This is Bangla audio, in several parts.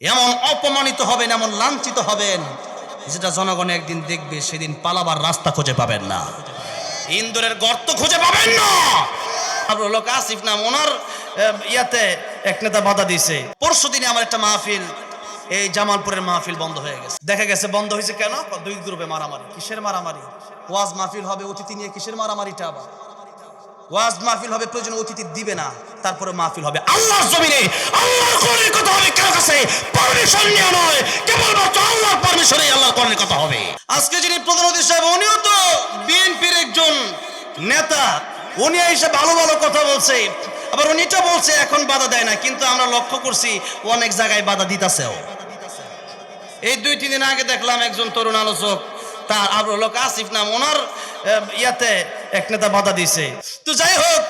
এমন অপমানিত হবেন, এমন লাঞ্ছিত হবেন, যেটা জনগণ একদিন দেখবে, সেদিন পালাবার রাস্তা খুঁজে পাবেন না। ইন্দোরের গর্ত খুঁজে পাবেন না! লোক আসিফ নাম, ওনার ইয়াতে এক নেতা বাধা দিয়েছে। পরশু দিনে আমার একটা মাহফিল, এই জামালপুরের মাহফিল বন্ধ হয়ে গেছে। দেখা গেছে, বন্ধ হয়েছে কেন? দুই গ্রুপে মারামারি। কিসের মারামারি? ওয়াজ মাহফিল হবে, অতিথি নিয়ে কিসের মারামারিটা আবার? ওয়াজ মাহফিল হবে, প্রয়োজন অতিথি দিবে না, তারপরে মাহফিল হবে। আল্লাহর জমিনে, আল্লাহর কোরআনের কথা হবে, কার কাছে? পারমিশন নিয়ে নয়, কেবলমাত্র আল্লাহর পারমিশনে আল্লাহর কোরআনের কথা হবে। আজকে যিনি প্রধান অতিথি সাহেব, উনিও তো বিএনপির একজন নেতা। উনি এসে ভালো ভালো কথা বলছে। আবার উনিটা বলছে, এখন বাধা দেয় না, কিন্তু আমরা লক্ষ্য করছি, অনেক জায়গায় বাধা দিতেছেও। এই দুই, তিন দিন আগে দেখলাম একজন তরুণ আলোচক, তার আবর লোক আসিফ নাম, ওনার ইয়াতে এক নেতা বাধা দিছে তো যাই হোক,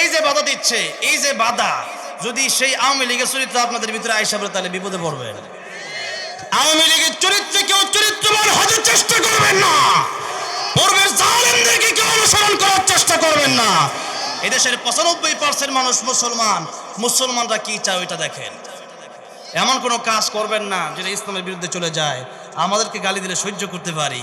এই যে বাধা দিচ্ছে, এই যে বাধা, যদি সেই আওয়ামী লীগের চরিত্র আপনাদের ভিতরে আইসা বলে, তাহলে বিপদে পড়বেন। আওয়ামী লীগের চরিত্রে কেউ চরিত্রবান হওয়ার চেষ্টা করবেন না। পূর্বের জালেমদেরকে কেউ অনুসরণ করার চেষ্টা করবেন না। এদেশের পঁচানব্বই পার্সেন্ট মানুষ মুসলমান। মুসলমানরা কি চায় ওইটা দেখেন। এমন কোনো কাজ করবেন না, যেটা ইসলামের বিরুদ্ধে চলে যায়। আমাদেরকে গালি দিলে সহ্য করতে পারি।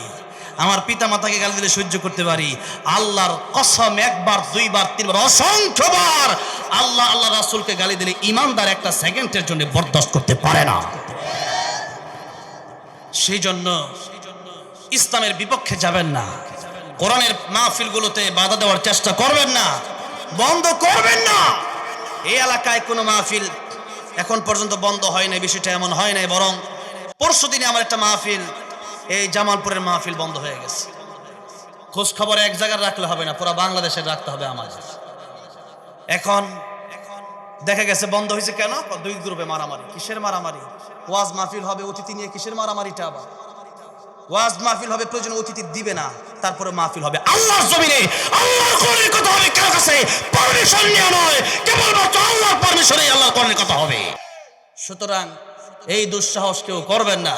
আমার পিতা মাতাকে গালি দিলে সহ্য করতে পারি। আল্লাহর কসম একবার, দুইবার, তিনবার অসংখ্যবার আল্লাহ আল্লাহ রাসুলকে গালি দিলে ইমানদার একটা সেকেন্ডের জন্য বরদাস্ত করতে পারে না। সেই জন্য ইসলামের বিপক্ষে যাবেন না। কোরআনের মাহফিলগুলোতে বাধা দেওয়ার চেষ্টা করবেন না। বন্ধ করবেন না। এই এলাকায় কোনো মাহফিল এখন পর্যন্ত বন্ধ হয় নাই, বিষয়টা এমন হয় নাই, বরং পরশু দিনে আমার একটা মাহফিল এই জামালপুরের মাহফিল বন্ধ হয়ে গেছে। খোঁজ খবর এক জায়গায় রাখলে হবে না, পুরো বাংলাদেশে রাখতে হবে আমাদের এখন দেখা গেছে বন্ধ হয়েছে কেন? দুই গ্রুপে মারামারি। কিসের মারামারি? ওয়াজ মাহফিল হবে, অতিথি নিয়ে কিসের মারামারিটা আবার? ওয়াজ মাহফিল হবে, প্রয়োজন অতিথি দিবে না, তারপরে মাহফিল হবে। আল্লাহর জমিনে, আল্লাহর কোরআনের কথা হবে, কার কাছে? পারমিশন নিয়ে নয়, কেবলমাত্র আল্লাহর পারমিশনে আল্লাহর কোরআনের কথা হবে। সুতরাং এই দুঃসাহস কেউ করবেন না।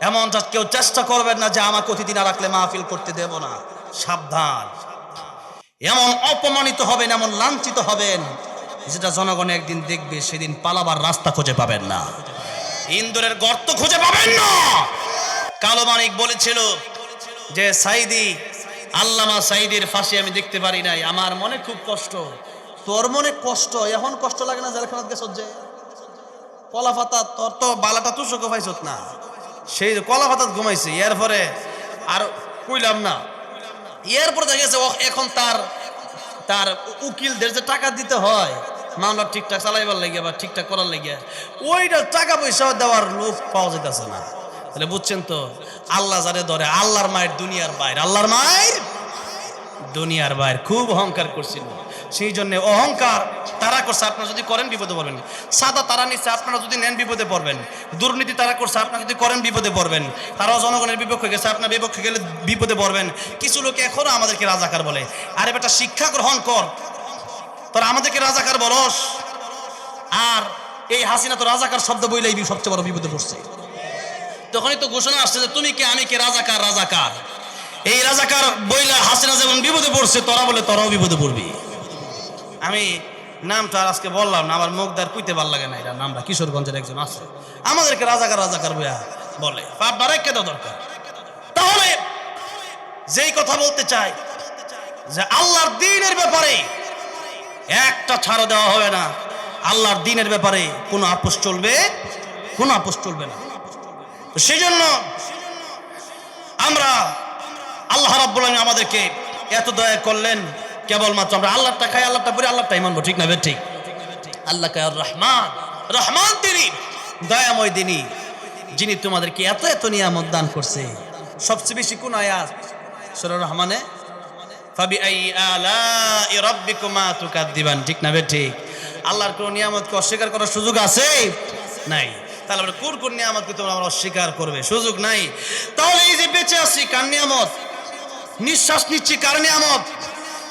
এমনটা কেউ চেষ্টা করবেন না যে আমাকে অতিথি না রাখলে মাহফিল করতে দেব না। সাবধান। এমন অপমানিত হবেন, এমন লাঞ্ছিত হবেন, যেটা জনগণ একদিন দেখবে, সেদিন পালাবার রাস্তা খুঁজে পাবেন না। ইন্দোরের গর্ত খুঁজে পাবেন না। কালো মানিক বলেছিল যে, সাইদি, আল্লামা সাইদির ফাঁসি আমি দেখতে পারি নাই। আমার মনে খুব কষ্ট। তোর মনে কষ্ট? এখন কষ্ট লাগে না? জেলখানাত গেছ যে? কলা পাতা, তোর তো বালাটা তুষো পাইছত না। সেই কলা পাতাত ঘুমাইছে এরপরে আর কইলাম না। এরপরে দেখা গেছে এখন তার তার উকিলদের যে টাকা দিতে হয়, মামলা ঠিকঠাক চালাইবার লাগে বা ঠিকঠাক করার লাগে ওইটা টাকা পয়সা দেওয়ার লোক পাওয়া যেতেছে না। তাহলে বুঝছেন তো, আল্লাহ যারে ধরে, আল্লাহর মায়ের দুনিয়ার বাইরে, আল্লাহর মায়ের দুনিয়ার বাইরে, খুব অহংকার করছিল। সেই জন্য অহংকার তারা করছে। আপনারা যদি করেন বিপদে পড়বেন। সাদা তারা নিচ্ছে, আপনারা যদি নেন বিপদে পড়বেন। দুর্নীতি তারা করছে, আপনারা যদি করেন বিপদে পড়বেন। তারাও জনগণের বিপক্ষে গেছে, আপনার বিপক্ষে গেলে বিপদে পড়বেন। কিছু লোকে এখনও আমাদেরকে রাজাকার বলে। আরে বেটা, শিক্ষা গ্রহণ কর। তোরা আমাদেরকে রাজাকার বলস। আর এই হাসিনা তো রাজাকার শব্দ বইলেই বি- সবচেয়ে বড় বিপদে পড়ছে। তখনই তো ঘোষণা আসছে যে, তুমি কে? আমি কে? রাজাকার রাজাকার। এই রাজাকার বইলা হাসিনা যেমন বিপদে পড়ছে, তোরা বলে তোরাও বিপদে পড়বি। আমি নামটা আর আজকে বললাম না, আমার মুখদার কুইতে ভালো লাগে না এটা নামটা কিশোরগঞ্জের একজন আছে। আমাদেরকে রাজাকার রাজাকার বইয়া বলে। আপনারা কে তো দরকার? তাহলে যেই কথা বলতে চাই, যে আল্লাহর দিনের ব্যাপারে একটা ছাড় দেওয়া হবে না। আল্লাহর দিনের ব্যাপারে কোনো আপোষ চলবে, কোনো আপোষ চলবে না। তো সেই জন্য আমরা আল্লাহ রাব্বুল আমাদেরকে এত দয়া করলেন কেবলমাত্র আমরা আল্লাহটা খাই আল্লাহটা পরে আল্লাহটাই মানবো ঠিক না ঠিক আল্লাহ কায়ার রহমান রহমান তিনি, দয়াময় তিনি, যিনি তোমাদেরকে এত এত নিয়ামত দান করছে। সবচেয়ে বেশি কোন আয়াত? সুরা রহমানে? ফাবি আই আলা রাব্বিকুমা তুকাদ্দিবান, ঠিক না বে আল্লাহর কোন নিয়ামতকে অস্বীকার করার সুযোগ আছে? নাই। তাহলে আমরা কোন কোন নিয়ামতকে তোমরা আমরা অস্বীকার করবে? সুযোগ নাই। তাহলে এই যে বেঁচে আছি, কার নিয়ামত? নিঃশ্বাস নিচ্ছি কার নিয়ামত?